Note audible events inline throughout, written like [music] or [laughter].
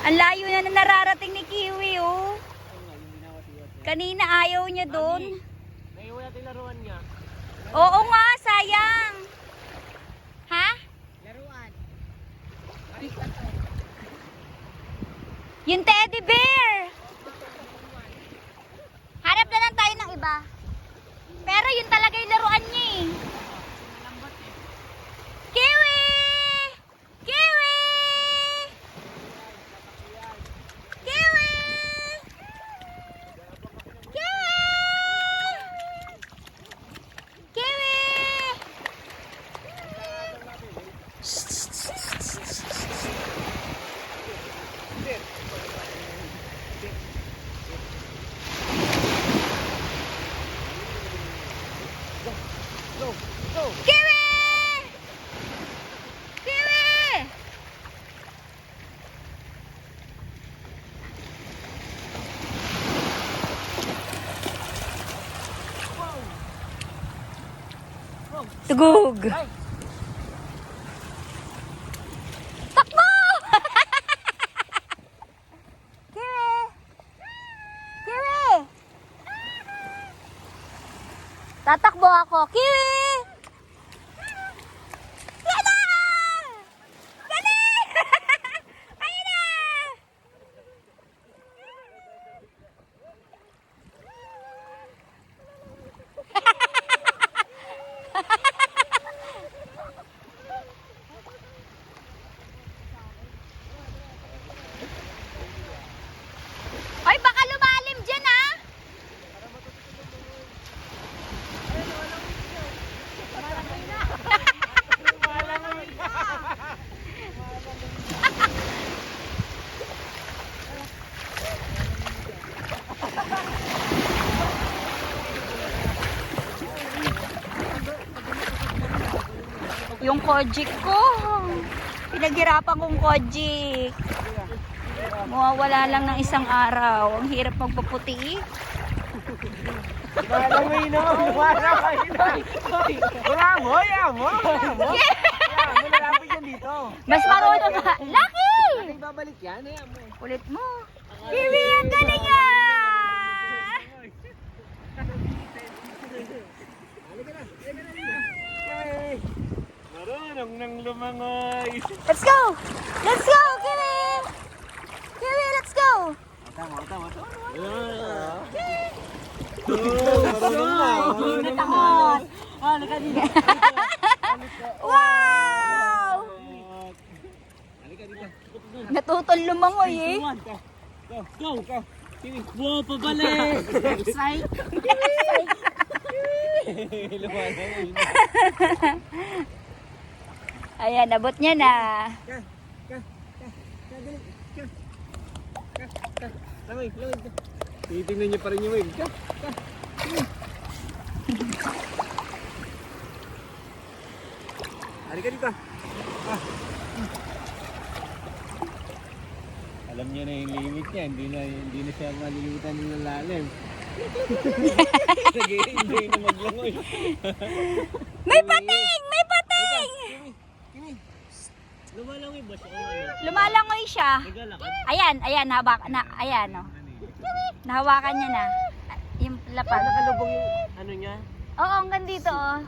Ang layo na na nararating ni Kiwi, oh. Kanina ayaw niya doon. Naiwan natin laruan niya. Oo nga, sayang. Ha? Laruan. Yung teddy bear. Harap na lang tayo ng iba. Pero yun talaga yung laruan niya eh. Kiwi! Kiwi! Kiwi! Kiwi! Kiwi! Go! Go! Kiwi! Kiwi! Ay! Takbo! [laughs] Kiwi! Kiwi! Tatakbo ako. Kiwi! Yan na! Dali! Ayun na! Ay, baka lumalim dyan, ah! Yung kojik ko. Pinaghirapan kong kojik. Mawawala lang ng isang araw. Ang hirap magpaputi. Malamay naman! Malamay naman! Amoy! Amoy! Amoy! Lalapit yan dito. Mas marunong ka. Lucky! Ay, babalik yan eh. Ulit mo. Kiwi, ang galing ah! Marunong nang lumangoy. Let's go! Let's go, Kiwi! Kiwi, let's go! Tama, tama, tama. Marunong na. Hindi natakot. Ah, lika dito. Wow! Halika dito. Natutol lumangoy eh. Go, go, go. Kiwi. Wow, pabalik. Psych. Lumangoy. Ayan, nabot niya na. Lamay, lamay. Titingnan niyo pa rin yung wave. Ka, ka. Halika dito. Ah. Alam niya na yung limit niya, hindi na hindi na siya malilimutan ng lalim. [laughs] Nag-i-enjoy na maglangoy. May pating! Lumalangoy ba siya? Lumalangoy siya. Ayan, ayan, hawak na, ayan, oh. Nahawakan niya na. Yung lapad. Nakalubog yung ano niya? Oo, hanggang dito, oh.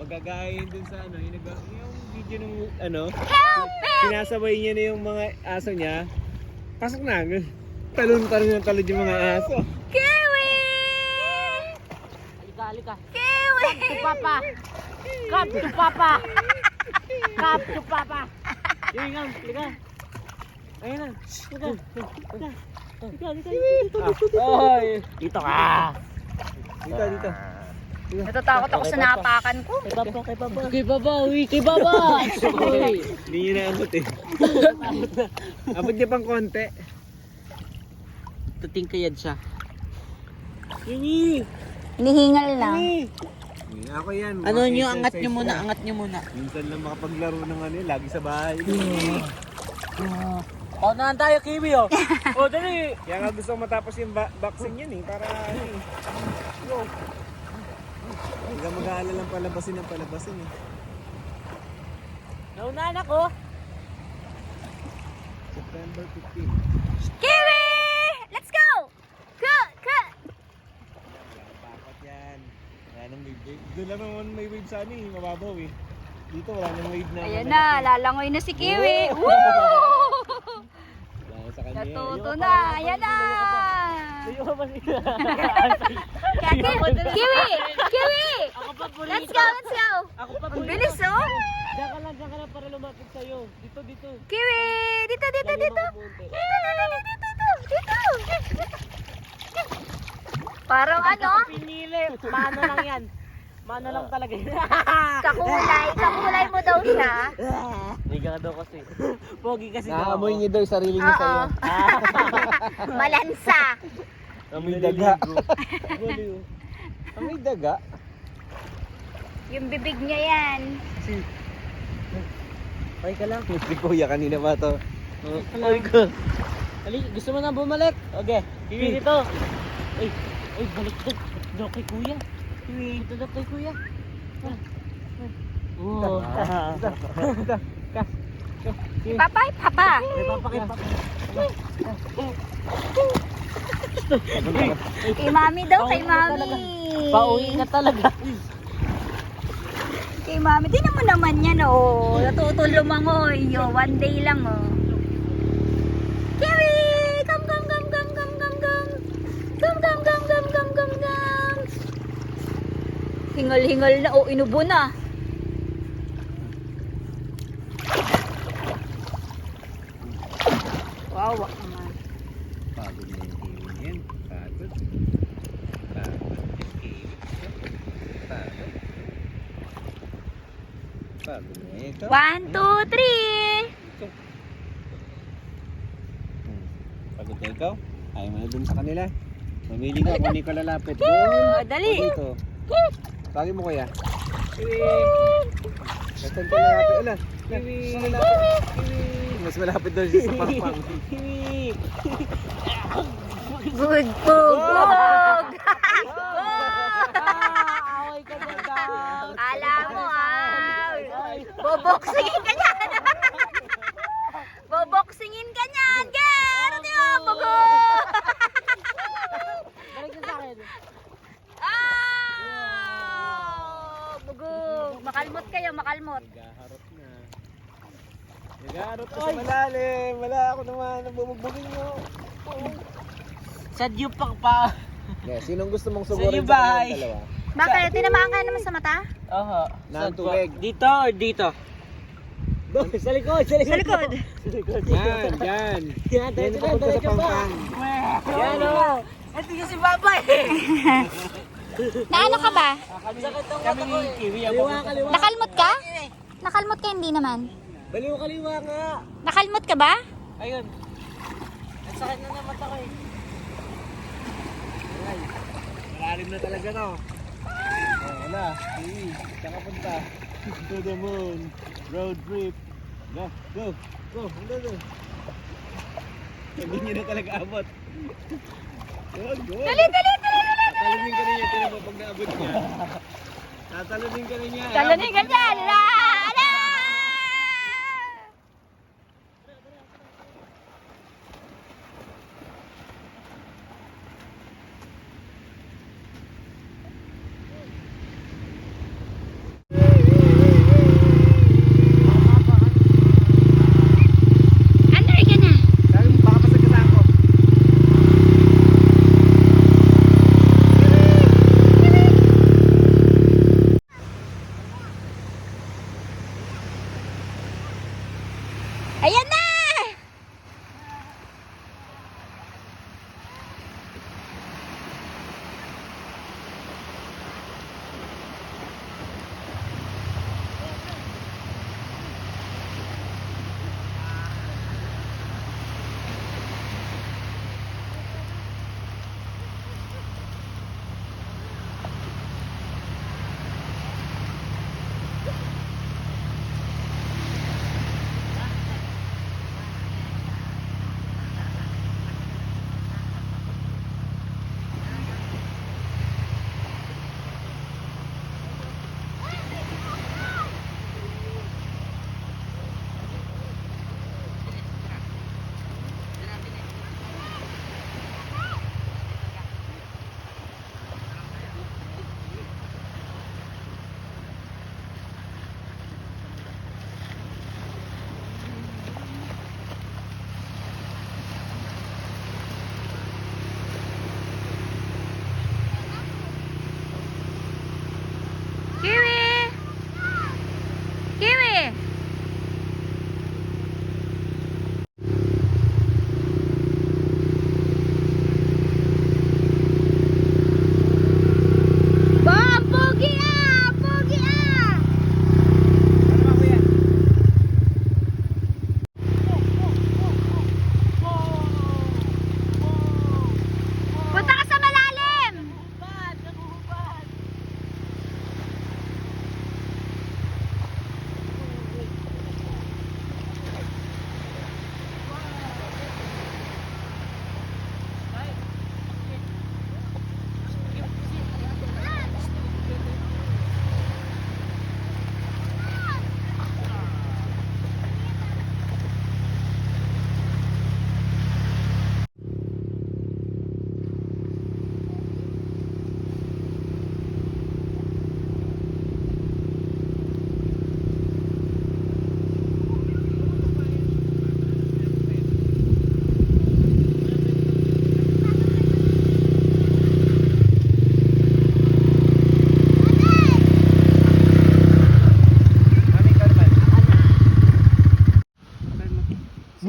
Magagayin dun sa ano, yung, yung video ng ano, Help! Help! sinasabay niya na yung mga aso niya. Pasok na. Talon pa rin ng talon yung mga aso. Kiwi! Halika, halika. Kiwi! Papa! Come to Papa! Come to Papa! Nga, halika. Ayun na. Halika. Dito, ka! Dito, dito. Natatakot ako sa napakan ko. Kay Papa, kay Papa. Kay Papa, uwi, kay Papa! Hindi naabot eh. [laughs] Abot niya pang konti. Tuting kayad siya. Kimi! Hinihingal lang. Ako yan. Ano nyo, angat nyo muna, angat nyo muna. Minsan lang makapaglaro ng ano, lagi sa bahay. Oh, naan tayo, Kiwi, oh. [laughs] oh, dali. Kaya nga gusto matapos yung ba- boxing yun eh, para ano eh. Go. Hindi ka mag-aalala lang palabasin ng palabasin eh. Naunahan ako. September 15. Kiwi! Let's go! Go! Go! Dapat yan. Wala nang wave. eh. Doon lang naman may wave sa ano eh, mababaw eh. Dito wala nang wave na. Ayan na, lalangoy na si Kiwi. Woo! Wala na sa kanya. Natuto na. Ayan na. Layo ka pa sila. Kaya, Kiwi! Kiwi! Ako pa pulito. Let's go, let's go! Ako pa Ang pulito. bilis oh! Diyan ka lang, diyan ka lang para lumapit sa'yo. Dito, dito. Kiwi! Dito, dito, dito! Dito, dito, dito, dito, dito! Parang ano? Pinili. Mano lang yan. Mano lang talaga yan. [laughs] Kakulay. Kakulay mo daw siya. [laughs] Higa ka daw kasi. Pogi kasi Naamoy niya daw yung sarili niya Oo. sa'yo. [laughs] Malansa. Amoy daga. Amoy daga? Yung bibig niya yan. Okay ka lang. Si Kuya kanina ba to? Ay ko. Ali, gusto mo na bumalik? Okay. Kiwi dito. Ay, ay balik dito. Dito kay kuya. Kiwi dito kay kuya. Oh. Papa, papa. Kay mami daw, kay mami. Pauwi ka talaga. Kay mami. Tingnan mo naman yan, oh. Natutulong mangoy. Oh, one day lang, oh. Hingal-hingal na. Oh, inubo na. Wow, naman. Pagod na yung kiwi yan. Pagod. Pagod yung kiwi. Pagod. Pagod na ito. One, two, three. Hmm. Pagod na ikaw? Ayaw mo na dun sa kanila. Mamili ka kung hindi ka lalapit. Oh, dali. O dito. Tawagin mo kuya. Nasaan ka lalapit? Ala. Kiwi. Mas malapit doon siya sa [laughs] pangpang. Kiwi. Good pug! Away ka na daw. Kala mo ah. Boboksingin ka niyan. Boboksingin ka niyan. Gero niyo, bugo. Balik ka sa akin. Ah! Bugog. Makalmot kayo, makalmot. Nagaharap na. Nagaharap ka sa malalim. Wala ako Nabubugbugin mo. Sa Diyupak pa. Yeah, sinong gusto mong sugurin iyo, sa bahay. kanilang dalawa? Bakit? Tinamaan ka naman sa mata? Oho. Nang tubig. Dito or dito? Doon, [laughs] sa likod, sa likod. Sa likod. [laughs] Yan, yan. [laughs] Yan, Yan, na, papunta sa pa. pangpang. Yan o. Ito yung si Papa eh. Naano ka ba? Sakit ang mata ko eh. Kaliwa, kaliwa. Nakalmot ka? Nakalmot ka hindi naman. Baliw kaliwa nga. Nakalmot ka ba? Ayun. Sakit na ng mata ko eh. Malalim na talaga no. Oh, wala. Kiwi. Saan ka punta? [laughs] To the moon. Road trip. Go, go, go. Go, go. Hindi niya na talaga abot. Go, go. Dali, dali, dali, dali. Tatalunin ka rin niya. Tinan mo pag naabot niya. Tatalunin ka rin niya. Talunin ka dyan. La,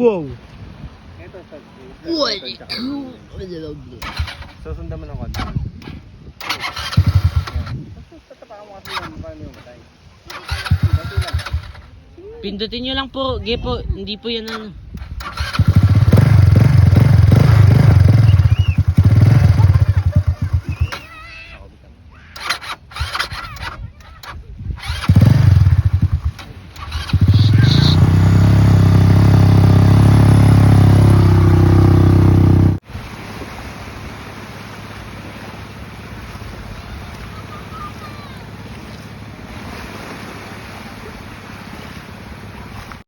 Wow! Ito, ito. Uy! Susundan mo ng konti. Tatapakan mo kasi yung paano yung matay. Pindutin nyo lang po. Ge hindi po yan ano.